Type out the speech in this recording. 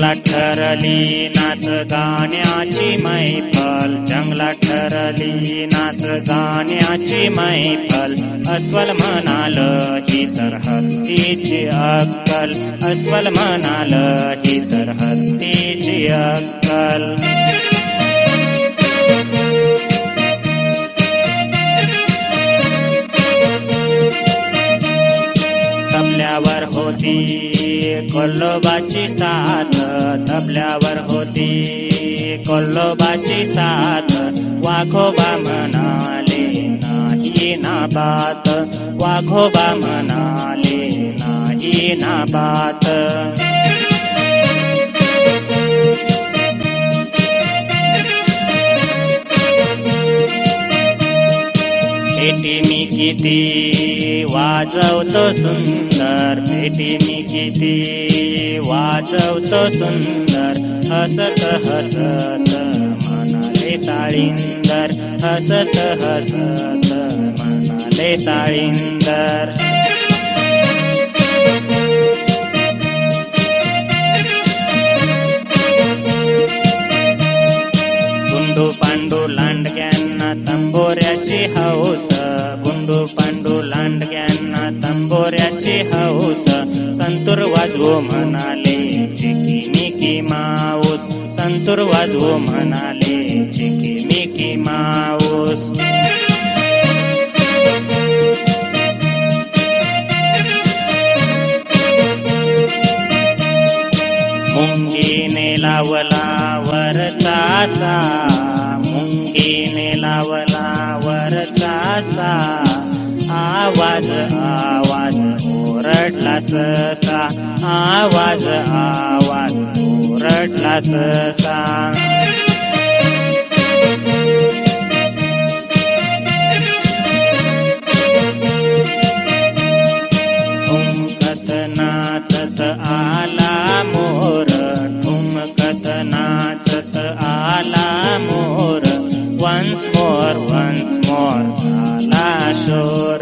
ठरली नाच गाण्याची मैफल. जंगलात ठरली नाच गाण्याची मैफल. अस्वल म्हणाल ही तर हत्तीची अक्कल. अस्वल म्हणाल ही तर तबल्यावर होती. कोल्लोबाची साथ तबल्यावर होती. कोल्लोबाची साथ वाघोबा म्हणाले नाही ना बात. वाघोबा म्हणाले नाही ना बात. मी किती? वाजवतो सुंदर भेटी मी किती. वाजवतो सुंदर हसत हसत म्हणाले साळींदर हसत हसत म्हणाले साळींदर. गुंडू पांडू पांडू लांडग्यांना तंबोऱ्याची हौस. संतूर वाजवो म्हणाले चिकी मिकी माऊस. संतूर वाजवो म्हणाले चिकी मिकी माऊस. मुंगीने लावला वरचा सा. मुंगीने लावला वरचा सा. आवाज आवाज ओरडला ससा. आवाज आवाज ओरडला ससा. Once नाचत आला मोर ठुमकत नाचत आला मोर. मोर